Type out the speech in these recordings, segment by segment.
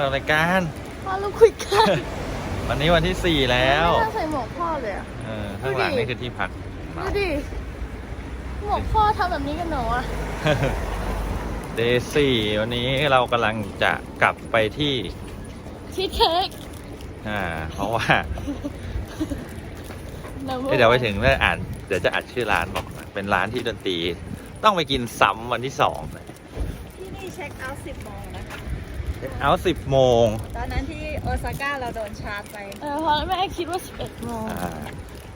ปิดรายการพ่อเราคุยกันวันนี้วันที่สี่แล้วไม่น่าใส่หมวกพ่อเลยอะเออข้างหลังนี่คือที่พักดูดิหมวกพ่อทำแบบนี้กันเหรอวะเดซี่วันนี้เรากำลังจะกลับไปที่ชีสเค้กอ่า เพราะว่า Number เอ้ยเดี๋ยวไป one ถึงแล้วอ่านเดี๋ยวจะอัดชื่อร้านบอกนะเป็นร้านที่ดนตรี ต้องไปกินซ้ำวันที่สองที่นี่เช็คเอาท์10โมงนะคะ เอาสิบโมงตอนนั้นที่โอซาก้าเราโดนชาร์จไป เออเพราะแม่คิดว่า 11โมงอ่า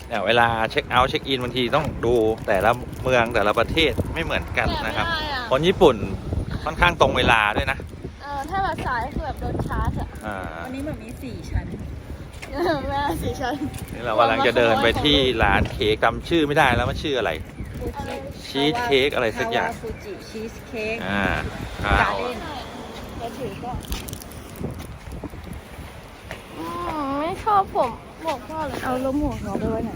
เนี่ยเวลาเช็คเอาท์เช็คอินบางทีต้องดูแต่ละเมืองแต่ละประเทศไม่เหมือนกันนะครับ แต่ไม่ได้อะคนญี่ปุ่นค่อนข้างตรงเวลาด้วยนะเออถ้าแบบสายคือแบบโดนชาร์จอะอ่าวันนี้แบบมี4ชั้น เออแม่สีชั้นนี่เรากำลังจะเดินไปที่ร้านเค้กจำชื่อไม่ได้แล้วมันชื่ออะไรฟูจิชีสเค้กอะไรสักอย่าง ฟูจิชีสเค้กอ่าการ์ข้าวเด้น เดี๋ยวถือก็อืมไม่ชอบผมหมวกพ่อเลยเอาล้มหัวเขาไปไว้ไหน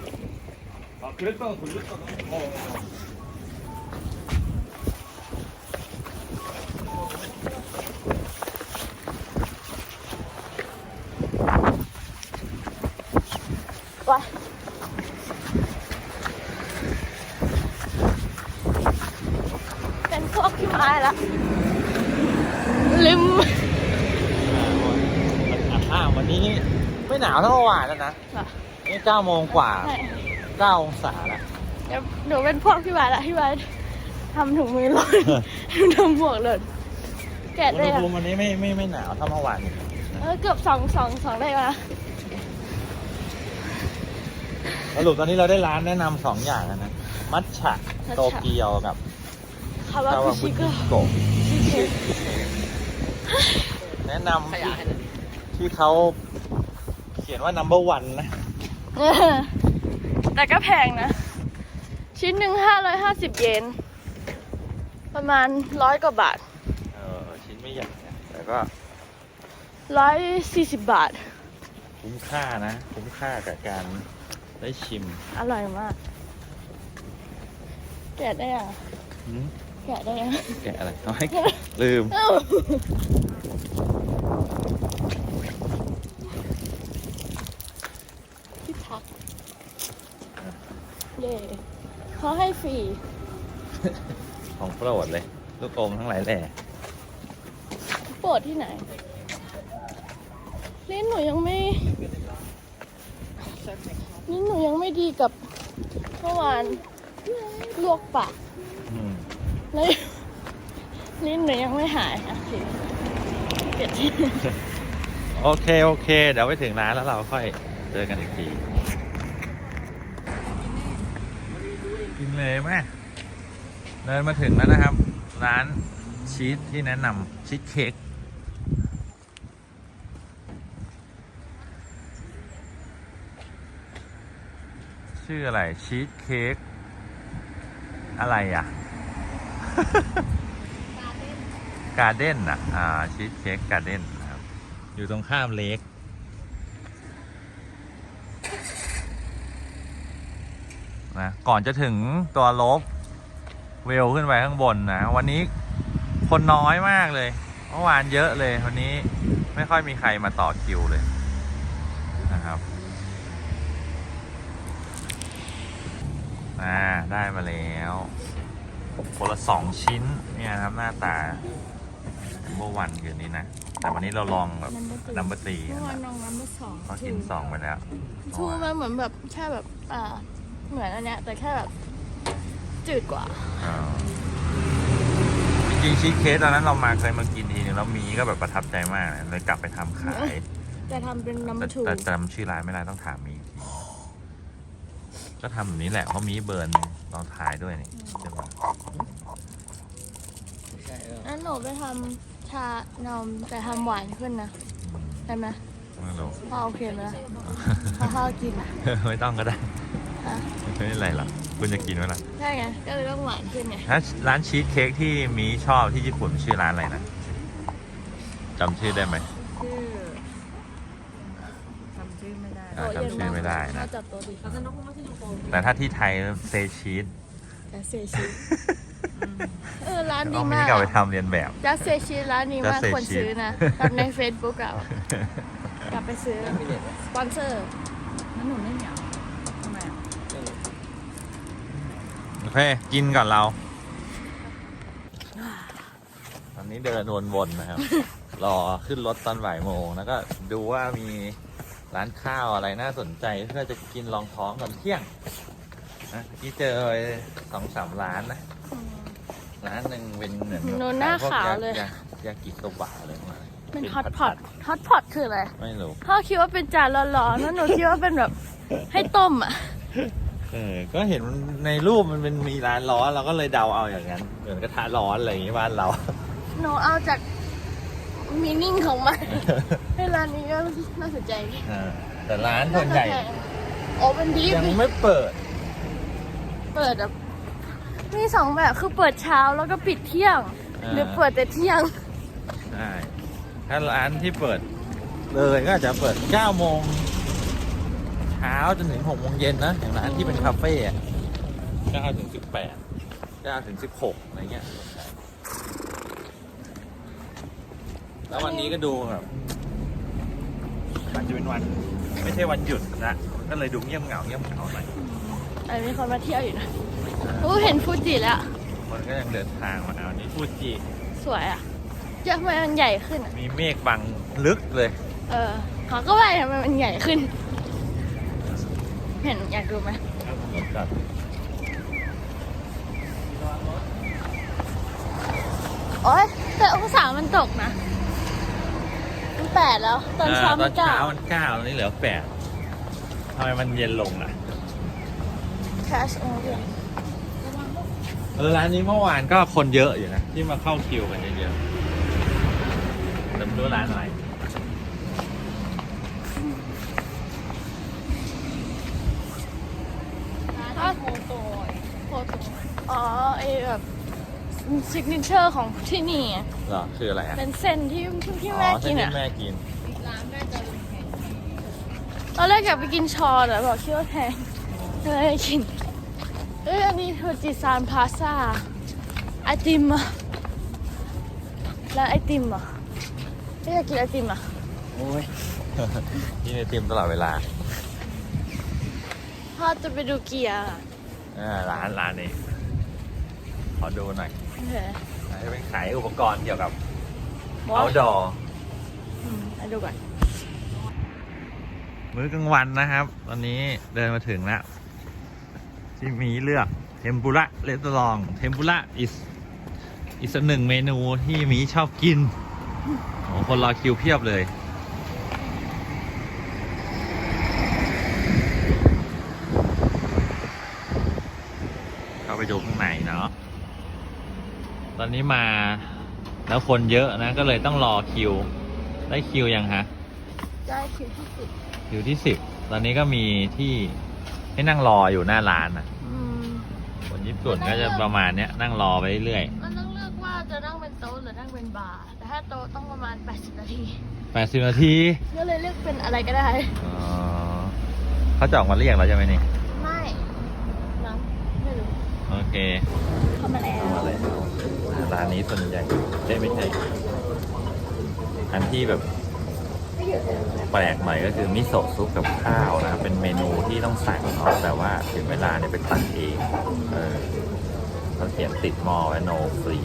ไปเป็นพวกที่ไม้ละ ลิมอ่าวันนี้ไม่หนาวเท่าเมื่อวานแล้วนะค่ะนี่เก้าโมงกว่าใช่เก้าองศาแล้วเดี๋ยวหนูเป็นพวกพี่วายละพี่วายทำถุงมือหล่นหนูทำหมวกหล่นแกะอุณได้หอะภูมิวันนี้ไม่ไม่ไม่หนาวเท่าเมื่อวานนี้เออเกือบสองสองสองได้ละสรุปตอนนี้เราได้ร้านแนะนำสองอย่างแล้วนะ มัทฉะโตเกียวกับคาวาคาวาคุบุชิโกะโกะชิเค้กแนะนำที่ที่เขาเขียนว่า number one นะเออแต่ก็แพงนะ ชิ้นหนึ่งห้าร้อยห้าสิบเยน ประมาณร้อยกว่าบาท เออ ชิ้นไม่ใหญ่นะแต่ก็ร้อยสี่สิบบาท คุ้มค่านะ คุ้มค่ากับการได้ชิมอร่อยมาก แกะได้อะหืมแกะได้อะแกะอะไรเขาให้แกะลืม เอ้าที่พัก เย่เขาให้ฟรีของโปรดเลย ลูกอมทั้งหลายแหล่โปรดที่ไหนลิ้นหนูยังไม่ลิ้นหนูยังไม่ดีกับเมื่อวานลวกปากอืมแล้วลิ้นหนูยังไม่หายอะโอเคเปลี่ยนที่ โอเค โอเค เดี๋ยวไปถึงร้านแล้วเราค่อยเจอกันอีกที กินเลยไหมเดินมาถึงแล้วนะครับ ร้านชีสที่แนะนำชีสเค้กชื่ออะไรชีสเค้กอะไรอะ การ์เด้นอะ อ่าชีสเค้กการ์เด้นนะครับ อยู่ตรงข้ามเลก นะ ก่อนจะถึงตัวลบเวลขึ้นไปข้างบนนะ วันนี้คนน้อยมากเลยเมื่อวานเยอะเลย วันนี้ไม่ค่อยมีใครมาต่อคิวเลยนะครับอ่าได้มาแล้วคนละสองชิ้นเนี่ยนะครับหน้าตาเมื่อวันคืนนี้นะ แต่วันนี้เราลองแบบนัมเบอร์ตีเมื่อวานน้องน้ำมาสองเขากินสองไปแล้วทูมันเหมือนแบบแค่แบบอ่า เหมือนอันเนี้ยแต่แค่แบบจืดกว่า อ่าจริงๆชีสเค้กตอนนั้นเรามาเคยมากินทีนึงแล้วมีก็แบบประทับใจมากเลยเลยกลับไปทำขายแต่ทำเป็นน้ำแต่ทูแต่จำชื่อร้านไม่ได้ต้องถามมีอีกทีก็ทำแบบนี้แหละเพราะมีเบิร์นตอนท้ายด้วยนี่ใช่ปะงั้นหนูไปทำชานมแต่ทำหวานขึ้นนะได้ไหมไม่รู้พ่อโอเคไหมล่ะพ่อพ่อกินอะไม่ต้องก็ได้ ฮะไม่เป็นไรหรอกคุณจะกินไหมล่ะใช่ไงก็เลยต้องหวานขึ้นไงถ้าร้านชีสเค้กที่มีชอบที่ญี่ปุ่นชื่อร้านอะไรนะจำชื่อได้ไหมชื่อจำชื่อไม่ได้อ่าจำชื่อไม่ได้นะมาจับตัวดิแต่ถ้าที่ไทยเซชีสแต่เซชิเออร้านดีต้องมีมากกลับไปทำเรียนแบบ จัสเซชีร้านนี้มาก Just Say ควรซื้อนะแบบใน Facebook อะกลับไปซื้อสปอนเซอร์มันหนูไม่เหนียวทำไมอะ โอ เคกินก่อนเรา ตอนนี้เดินวนๆนะครับ รอขึ้นรถตอนบ่ายโมง แล้วก็ดูว่ามีร้านข้าวอะไรน่าสนใจเพื่อจะกินรองท้องก่อนเที่ยงนะที่เจอไปสองสามร้านนะ ร้านหนึ่งเป็นเหมือนโนหน้าพวกขาวเลยยยากิโซบะอะไรมาเป็นกลิ่ฮอตพผัอดตฮอตพอตคืออะไรๆไม่รู้พ่อคิดว่าเป็นจานร้อนๆแล้วหนูคิดว่าเป็นแบบให้ต้มอะ เออ ก็เห็นมันในรูปมันเป็นมีร้านร้อนเราก็เลยเดาเอาอย่างนั้น เหมือนกระทะร้อนอะไรอย่างงี้บ้านเรา หนูเอาจากมีนิ่งของมัน ให้ร้านนี้ก็น่าสนใจดีอ่าแต่ร้านส่วนใหญ่โอ้เป็นดียังไม่เปิด เปิดแบบมีสองแบบคือเปิดเช้าแล้วก็ปิดเที่ยง อ่า หรือเปิดแต่เที่ยง ใช่ถ้าร้านที่เปิดเลยก็อาจจะเปิด9โมง เช้าจนถึง6โมงเย็นนะอย่างร้านที่เป็นคาเฟ่อะ9ถึง18 9ถึง16อะไรเงี้ยแล้ววันนี้ก็ดูแบบมันจะเป็นวัน ไม่ใช่วันหยุดนะก็เลยดูเงียบเหงาเงียบเหงาหน่อยอันมีคนมาเที่ยวอยู่นะโอ้เห็นฟูจิแล้ว มันก็ยังเดินทางมาเอานี้ฟูจิสวยอะเยอะทำไมมันใหญ่ขึ้นอะมีเมฆบังลึกเลย เออเขาก็ว่าทำไมมันใหญ่ขึ้น เห็นอยากดูไหมโอ๊ยแต่องศามันตกนะมันแปดแล้ว ตอนเช้าตมัอนนเช้าเก้ามันเก้าตอนนี้เหลือแปดทำไมมันเย็นลงอะ cash only เออร้านนี้เมื่อวานก็คนเยอะอยู่นะ ที่มาเข้าคิวกันเยอะๆแต่ไม่รู้ร้านอะไร ถ้าโฟโต้โฟโต้อ๋อไอแบบ ซิกเนเจอร์ของที่นี่อะเหรอคืออะไรอะเป็นเส้นที่ที่อ๋แม่อกินที่อะแม่กิน ตอนแรกอยากไปกินชอแต่บอกคิดว่าแพงเลยไม่กิน เอ้ยอันนี้คือจิซานพาซาไอติมอะร้านไอติมอะไม่อยากกินไอติมอะ โอ้ย กินไอติมตลอดเวลา พ่อจะไปดูเกียร์อะอ่าร้านร้านนี้ ขอดูหน่อย โอเคอันนี้เป็นขายอุปกรณ์เกี่ยวกับบอส outdoor อืมไปดูก่อน มื้อกลางวันนะครับ ตอนนี้เดินมาถึงแล้ว ที่มีเลือกเทมปุระเรสลองเทมปุระอิสอีกสักหนึ่งเมนูที่หมีชอบกินโอ้คนรอคิวเพียบเลย เข้าไปดูข้างในเนาะ ตอนนี้มาแล้วคนเยอะนะ ก็เลยต้องรอคิว ได้คิวยังฮะ ได้คิวที่สิบอยู่ที่สิบตอนนี้ก็มีที่ให้นั่งรออยู่หน้าร้านอะ อืมคนญี่ปุ่นก็จะประมาณเนี้ยนั่งรอไปเรื่อยมันต้องเลือกว่าจะนั่งเป็นโต๊ะหรือนั่งเป็นบาร์แต่ถ้าโต๊ะต้องประมาณ 80 นาทีๆแปดสิบนาทีก็เลยเลือกเป็นอะไรก็ได้ อ๋อเขาจะออกมาเรียกเราใช่ไหมนี่ไม่น้ำไม่รู้ โอเค เข้ามาแล้วมาเลยร้านนี้ส่วนใหญ่ได้ไม่ใช่ อันที่แบบแปลกใหม่ก็คือมิโซะซุปกับข้าวนะเป็นเมนูที่ต้องสั่งเนาะแต่ว่าถึงเวลาเนี่ยไปตักเองเออเขาเขียนติดหมอไว้โนฟรี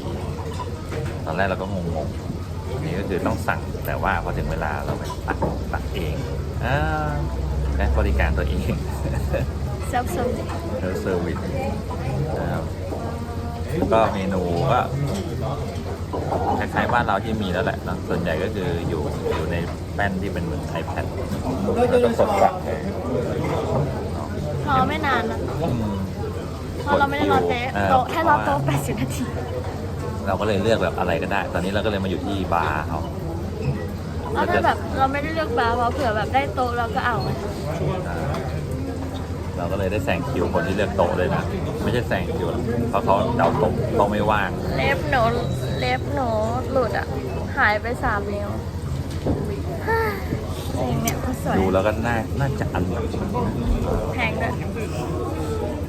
ตอนแรกเราก็งงๆอันนี้ก็คือต้องสั่งแต่ว่าพอถึงเวลาเราไปตักตักเองอ่าและบริการตัวเองเซลฟ์ แล้วก็เมนูก็คล้ายๆบ้านเราที่มีแล้วแหละเนอะส่วนใหญ่ก็คืออยู่อยู่ในแป้นที่เป็นเหมือน iPad แล้วก็กดสั่งเลยรอไม่นานนะอืมเพราะเราไม่ได้รอเต๊ะเออโต๊ะแค่รอโต๊ะ80 นาที เราก็เลยเลือกแบบอะไรก็ได้ ตอนนี้เราก็เลยมาอยู่ที่บาร์เขาแล้วถ้าแบบเราไม่ได้เลือกบาร์เพราะเผื่อแบบได้โต๊ะเราก็เอาไง อ่า เราก็เลยได้แซงคิวคนที่เลือกโต๊ะเลยนะ ไม่ใช่แซงคิวหรอกเพราะเขาเดาโต๊ะเขาไม่ว่าง เล็บหนูเล็บหนูหลุดอะ หายไปสามนิ้วฮ่าสิ่งเนี้ยก็สวยดูแล้วก็น่าน่าจะอร่อยแพงด้วย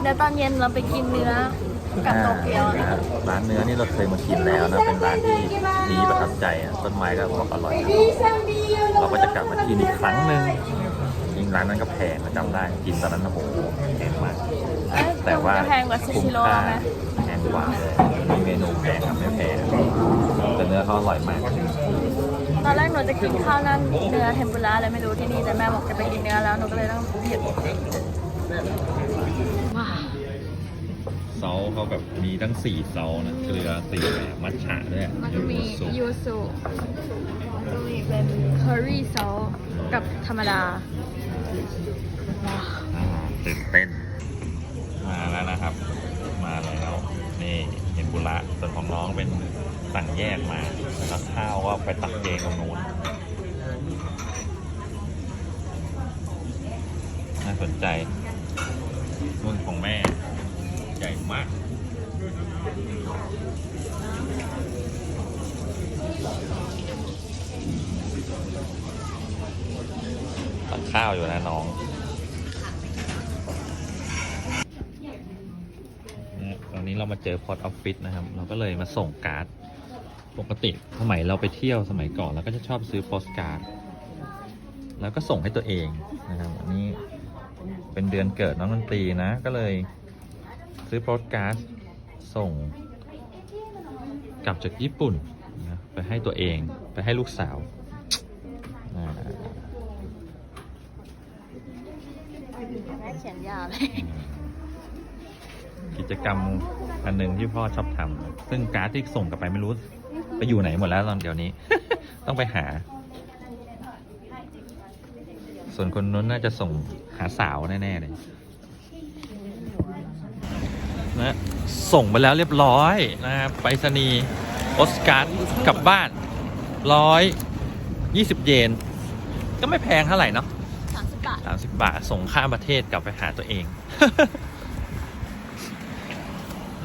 เดี๋ยวตอนเย็นเราไปกินเนื้อกับโตเกียวนะร้านเนื้อนี่เราเคยมากินแล้วนะ เป็นร้านที่ดีประทับใจอะต้นไม้ก็บอกอร่อยนะเราก็จะกลับมาที่นี่อีกครั้งหนึ่งจ ริงร้านนั้นก็แพงนะจำได้กินตอนนั้นโอ้โหแพงมาก แต่ว่าจะแพงกว่าซูคุ้มชิโร่ค่าไหมแพงกว่าเลยมีเมนูแพงครับไม่แพงแต่เนื้อเขาอร่อยมาก ตอนแรกหนูจะกินข้าวหนั่นเนื้อเทมปุระอะไรไม่รู้ที่นี่แต่แม่บอกจะไปกินเนื้อแล้วหนูก็เลยต้องหยุดว้าวเซาเขาแบบมีทั้งสี่เซานะเกลือสี่แบบมัทฉะด้วยมันก็มีซุปยูสุมันก็มีเป็นเคอรี่ซอสกับธรรมดาว้าวอ่า ตื่นเต้น มาแล้วนะครับ มาแล้วนี่เห็นบุระส่วนของน้องเป็นสั่งแยกมาแล้วข้าวก็ไปตักเองตรงนู้นน่าสนใจนุ่นของแม่ ใหญ่มาก ตักข้าวอยู่นะน้องตอนนี้เรามาเจอพอร์ตออฟฟิศนะครับ เราก็เลยมาส่งการ์ด ปกติสมัยเราไปเที่ยวสมัยก่อนเราก็จะชอบซื้อโปสการ์ด แล้วก็ส่งให้ตัวเองนะครับอันนี้เป็นเดือนเกิดน้องดนตรีนะ ก็เลยซื้อโปสการ์ดส่งกลับจากญี่ปุ่นนะไปให้ตัวเองไปให้ลูกสาว อ่าแขนยาวเลย กิจกรรมอันหนึ่งที่พ่อชอบทำซึ่งการ์ดที่ส่งกลับไปไม่รู้ ไปอยู่ไหนหมดแล้วตอนเดี๋ยวนี้ ต้องไปหา ส่วนคนนู้นน่าจะส่งหาสาวแน่ๆเลยนะส่งไปแล้วเรียบร้อยนะครับไปรษณีย์โอสการ์ดกลับบ้านร้อยยี่สิบเยน ก็ไม่แพงเท่าไหร่เนาะ บบาทสามสิบบาท ส่งข้ามประเทศกลับไปหาตัวเอง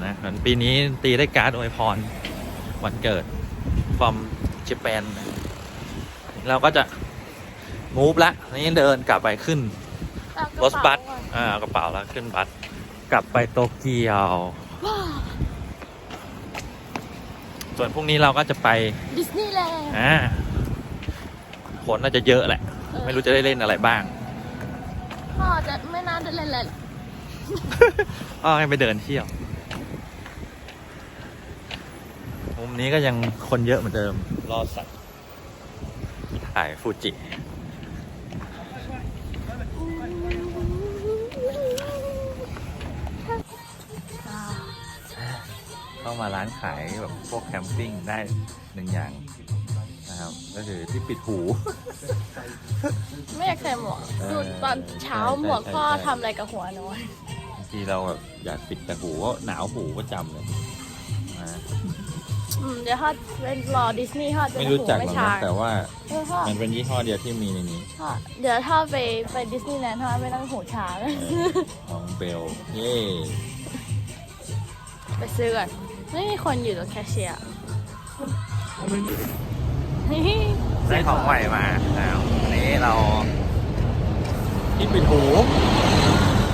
นะส่วนปีนี้ตีได้การ์ดอวยพร วันเกิด from Japan นะเราก็จะมูฟละนี่เดินกลับไปขึ้นรถบัสอ่าเอากระเป๋าแล้วขึ้นบัสกลับไปโตเกียวว้าวส่วนพรุ่งนี้เราก็จะไป ดิสนีย์แลนด์อ่าคนน่าจะเยอะแหละ ไม่รู้จะได้เล่นอะไรบ้าง พ่อจะไม่น่าจะเล่นเลยก็ให้ไปเดินเที่ยว มุมนี้ก็ยังคนเยอะเหมือนเดิม รอสัตว์ถ่ายฟูจิ เข้ามาร้านขายแบบพวกแคมปิ้งได้หนึ่งอย่าง ก็คือที่ปิดหู ไม่อยากใส่หมวกเออดูตอนเช้าใช่หมวกใช่พ่อใช่ ทำอะไรกับหัวหนูบางทีเราแบบอยากปิดแต่หูก็หนาวหูก็จำเลยนะอืมเดี๋ยวถ้าเป็นรอดิสนีย์พ่อจะไม่รู้จักหรอกชานะแต่ว่าเออพ่อมันเป็นยี่ห้อเดียวที่มีในนี้พ่อเดี๋ยวถ้าไปไปดิสนีย์แลนด์พ่อไม่ต้องหูช้างเออของเบลเย่ไปซื้อก่อนไม่มีคนอยู่ตรงแคชเชียร์ ได้ของใหม่มาแล้ววันนี้เราที่ปิดหู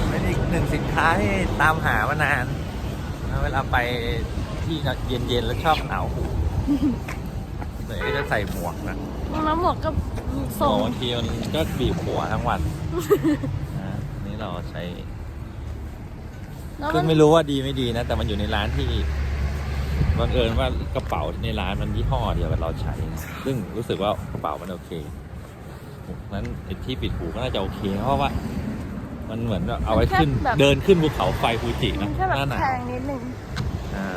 เป็นอีกหนึ่งสินค้าที่ตามหามานานนะเวลาไปที่เย็นๆแล้วชอบหนาวหูเลยก็จะใส่หมวกนะแล้วหมวกก็หมส่วงกบางทีมันก็บีบหัวทั้งวันนะนี่เราใช้แล้วซึ่มังนไม่รู้ว่าดีไม่ดีนะ แต่มันอยู่ในร้านที่ บังเอิญว่ากระเป๋าในร้านมันยี่ห้อเดียวกับเราใช้ ซึ่งรู้สึกว่ากระเป๋ามันโอเคนั้นไอ้ที่ปิดหูก็น่าจะโอเค เพราะว่า มันเหมือนแบบเอาไว้ขึ้นเดินขึ้นภูเขาไฟฟูจิมันะนแค่แบบหน้าหนาแพวงนิดนึง อ่า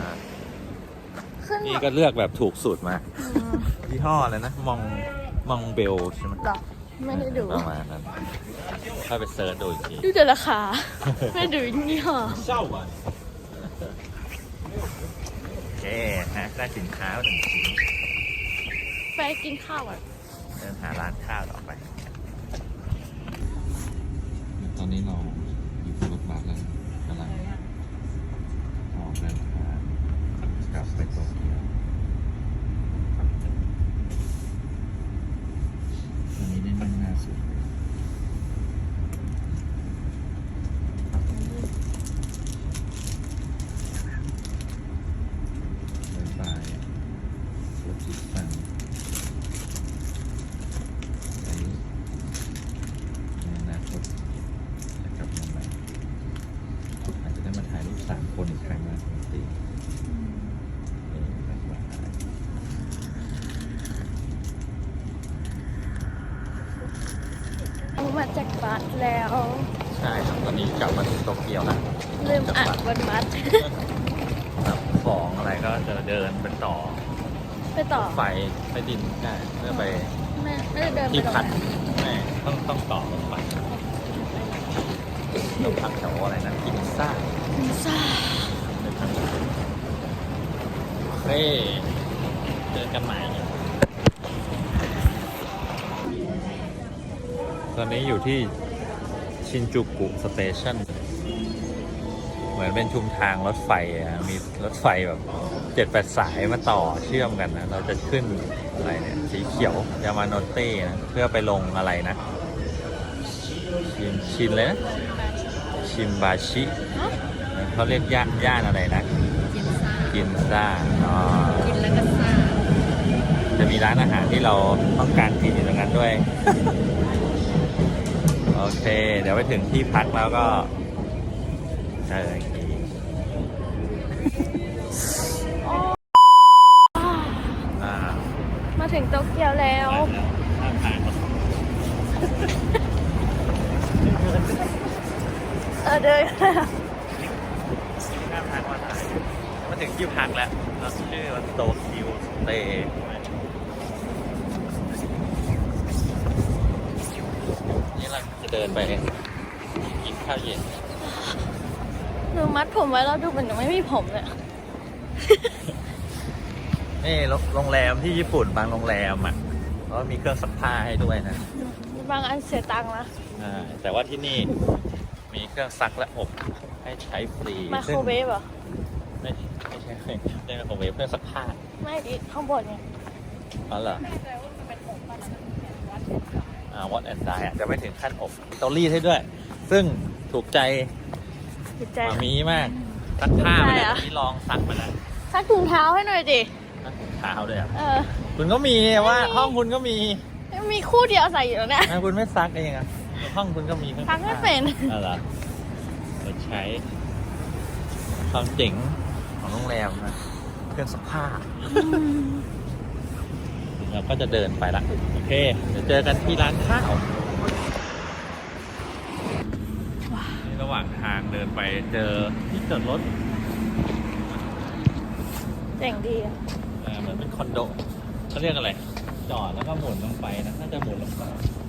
ขึ้นนี่แบบก็เลือกแบบถูกสุดมาอืมยี่ห้ออะไรนะมองมองเบลใช่ไหมหรอไม่ได้ดู ประมาณนั้นถ้าไปเซิร์ชดูอีกที ดูแต่ราคา ไม่ดูยี่ห้อโอเคฮะได้สินค้ามาหนึ่งชิ้นไปกินข้าวอะเดินหาร้านข้าวต่อไป ตอนนี้เราอยู่บนรถบัสแล้วกำลังออกเดินทางกลับไปโตเกียวตอนนี้ได้นั่งหน้าสุด ดแล้ว ใช่ครับตอนนี้กลับมาถึงโตเกียวแล้วลืมอัดบนมัด ครับของอะไรก็จะเดินไปต่อไปต่อไฟไปดินได้เพื่อไปไม่ไม่ได้เดินไปที่ตรงพักนั้นแม่ต้องต้องต่อรถไฟลงพักแถวอะไรนะกินซ่าพิซซ่าไปทางโอเคเจอกันใหม่ ตอนนี้อยู่ที่ชินจูกุสเตชันเหมือนเป็นชุมทางรถไฟอะมีรถไฟแบบเจ็ดแปดสายมาต่อเชื่อมกันนะ เราจะขึ้นอะไรเนี่ย สีเขียวยามาโนเต้นะ เพื่อไปลงอะไรนะ ชินชินเลยนะ ชิมบาชิฮะเขาเรียกย่านย่านอะไรนะกินซ่ากินซ่าอ๋อกินแล้วก็ซ่าจะมีร้านอาหารที่เราต้องการกินอยู่ตรงนั้นด้วย โอเค เดี๋ยวไปถึงที่พักแล้วก็เจออีกทีอ๋ออ่ามาถึงโตเกียวแล้วข้ามทางมาเออเดินข้ามทางมาถ่ายมาถึงที่พักแล้วแล้วชื่อว่าโตคิวสเตย์นี่ เราจะเดินไปกินข้าวเย็นหนูมัดผมไว้แล้วดูเหมือนหนูไม่มีผมเลยนี่โรงโรงแรมที่ญี่ปุ่นบางโรงแรมอะเขามีเครื่องซักผ้าให้ด้วยนะ บางอันเสียตังค์นะอ่าแต่ว่าที่นี่มีเครื่องซักและอบให้ใช้ฟรีไมโครเวฟเหรอซึ่งไม่ไม่ใช่ไม่ใช่ไมโครเวฟเครื่องซักผ้า ไม่ดิข้างบนไงอ๋อเหรอ อ่าวัดแอนด์ไดอะจะไม่ถึงขั้นอบมีเตารีดให้ด้วย ซึ่งถูกใจจิตใจหมามีมากซักผ้าไปถูกใจแล้วเหรอที่ลองซักมาแล้วซักถุงเท้าให้หน่อยดิ ซักถุงเท้าด้วยอะเออ คุณก็มีว่าห้องคุณก็มีมีคู่เดียวใส่อยู่แล้วเนี่ยอะคุณไม่ซักเองอะห้องคุณก็มีเครื่องซักไม่เป็นอะไรเราใช้ ความเจ๋งของโรงแรมนะเครื่องซักผ้า เราก็จะเดินไปละโอเคเดี๋ยวเจอกันที่ร้านข้าวนี่ระหว่างทางเดินไปเจอที่จอดรถเจ๋งดีอะเอ่อเหมือนเป็นคอนโดเขาเรียกอะไร จอดแล้วก็หมุนลงไปนะน่าจะหมุนลงไป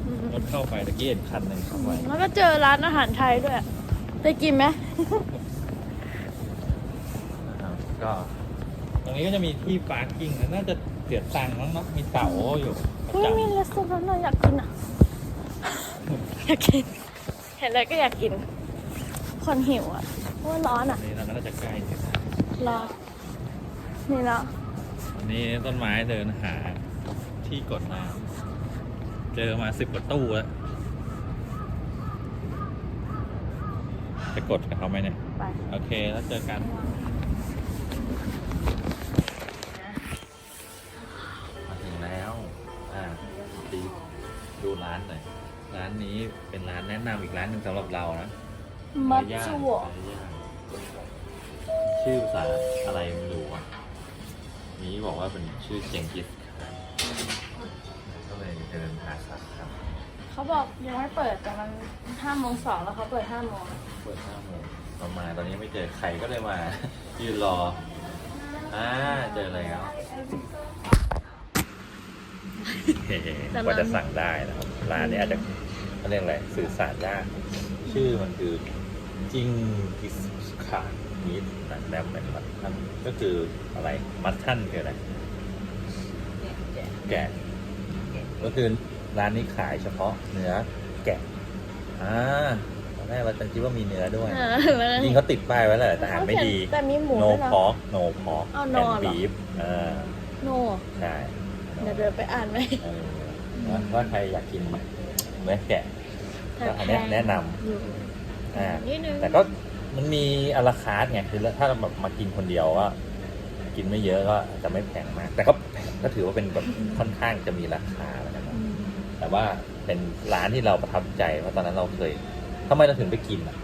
อืมรถเข้าไปตะกี้เห็นคันหนึ่งเข้าไปแล้วก็เจอร้านอาหารไทยด้วยไปกินไหมนะครับก็ตรงนี้ก็จะมีที่ปาร์กิ้งนะน่าจะ เสียตังค์มั้งเนาะมีเสาอยู่ประเฮ้ยจำมีรีสอร์ทหน่อยอยากกินอะ อยากกิน เห็นเลยก็อยากกิน คนหิวอะเพราะว่าร้อนอะ นี่เราก็น่าจะใกล้ถึงร้อนนี่แล้วอันนี้ต้นไม้เดินหาที่กดน้ำเจอมาสิบกว่าตู้แล้วจะกดกับเขาไหมเนี่ย ไป โอเค แล้วเจอกันมานนี้เป็นร้านแนะนำอีกร้านหนึ่งสำหรับเรานะมัตเนื้อย่างสึโวะเนื้อย่างชื่อภาษาอะไรไม่รู้อะนี้บอกว่าเป็นชื่อเจงกิสข่านก็เลยเดินหาสาขาเขาบอกยังไม่เปิดแต่มันห้าโมงสองแล้วเขาเปิดห้าโมงเปิดห้าโมงเรามาตอนนี้ไม่เจอใครก็เลยมา ยืนรอ อ่า เจอแล้วเฮ้กว่าจะสั่งได้นะครับ ร้านนี้อาจจะ เขาเรียกอะไรสื่อสารยากชื่อมันคือจิงกิสคานมีดนะแบบเป็นมัททันก็คืออะไรมัททันคืออะไรแกะก็คือร้านนี้ขายเฉพาะเนื้อแกะอ่าตอนแรกเราจะคิดว่ามีเนื้อด้วยเออแล้วจริงเขาติดป้ายไว้แหละแต่อ่านไม่ดีแต่มีหมู no ด้วยนะ pork no pork เอา no and เหรอ beef อ่าโนใช่เดี๋ยวเดินไปอ่านไหมเออว่าว่าใครอยากกิน เนื้อแกะก็อันเนี้ยแนะนำอยู่อ่านิดนึงแต่ก็มันมีอลาคาร์ทไงคือถ้าแบบมากินคนเดียวก็กินไม่เยอะก็จะไม่แพงมาก แต่ก็แพงก็ถือว่าเป็นแบบค่อนข้างจะมีราคาแล้วกันนะอืมแต่ว่าเป็นร้านที่เราประทับใจเพราะตอนนั้นเราเคยทำไมเราถึงไปกินอะ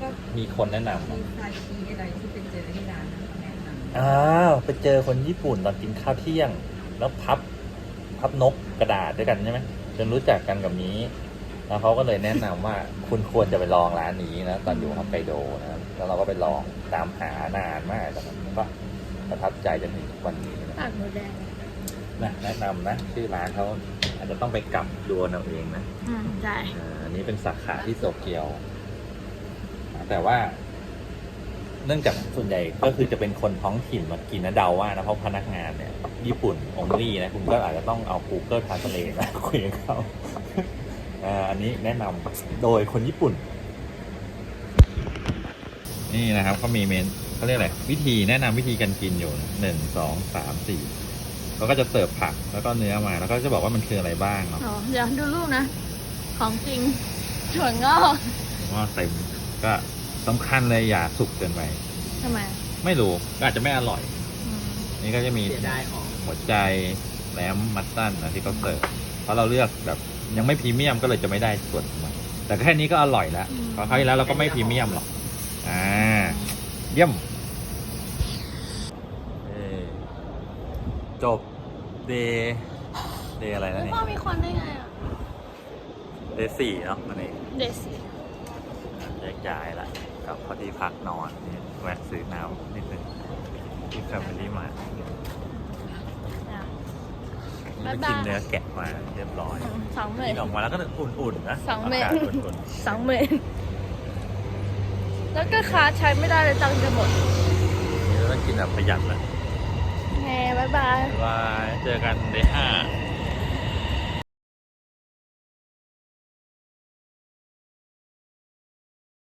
ก็มีคนแนะนำมีอะซาชีอะไรที่ไปเจอที่ร้านนะแนะนำอ้าวไปเจอคนญี่ปุ่นตอนกินข้าวเที่ยง แล้วพับพับนกกระดาษด้วยกันใช่ไหม จนรู้จักกันกับนี้ แล้วเขาก็เลยแนะนำว่าคุณควรจะไปลองร้านนี้นะตอนอยู่ฮอกไกโดนะครับแล้วเราก็ไปลองตามหานานมากแต่มันก็ประทับใจจนถึงวันนี้นะปากหมูแดงนะแนะนำนะชื่อร้านเขาอาจจะต้องไปกลับดูเอาเองนะอืมได้อ่าอันนี้เป็นสาขาที่โตเกียว แต่ว่า เนื่องจากส่วนใหญ่ก็คือจะเป็นคนท้องถิ่นมากินนะเดาว่านะเพราะพนักงานเนี่ย ญี่ปุ่นองลี่นะคุณก็อาจจะต้องเอา Google Translate นะคุยกับเขาอ่าอันนี้แนะนำโดยคนญี่ปุ่น นี่นะครับเขามีเมนเขาเรียกอะไรวิธีแนะนำวิธีการกินอยู่หนึ่งสองสามสี่เขาก็จะเสิร์ฟผักแล้วก็เนื้อมา แล้วก็จะบอกว่ามันคืออะไรบ้างเนาะอ๋อเดี๋ยวดูรูปนะ ของจริงถั่วงอกว่าเต็มก็ สำคัญเลยอย่าสุกเกินไปทำไมไม่รู้ก็อาจจะไม่อร่อย อืมนี่ก็จะมีเสียดายของหัวใจแหลมมัตตันนะที่เขาเสิร์ฟเพราะเราเลือกแบบยังไม่พรีเมียมก็เลยจะไม่ได้ส่วนมันแต่แค่นี้ก็อร่อยแล้วเพราะคราวที่แล้วเราก็ไม่พรีเมียมหรอกอ่าเยี่ยมเอ่อจบเดย์เดย์อะไรนะแล้วนี่พ่อมีคนได้ไงอะ เดย์สี่เนาะวันนี้เดซีแยกย้ายละ กลับพอดีพักนอนนี่แวะซื้อน้ำนิดนึงที่แฟมิลี่มาบ๊ายไปบายกินเนื้อแกะมาเรียบร้อยสองหมื่นกินออกมาแล้วก็อุ่นๆนะสองเม็ดากาศอุ่นสองหมื่นแล้วก็ค้าใช้ไม่ได้เลยตังค์จะหมดๆนี่เราต้องกินแบบประหยัดนะแฮบ๊ายบายบ๊ายบาย เจอกันเดย์ห้าบ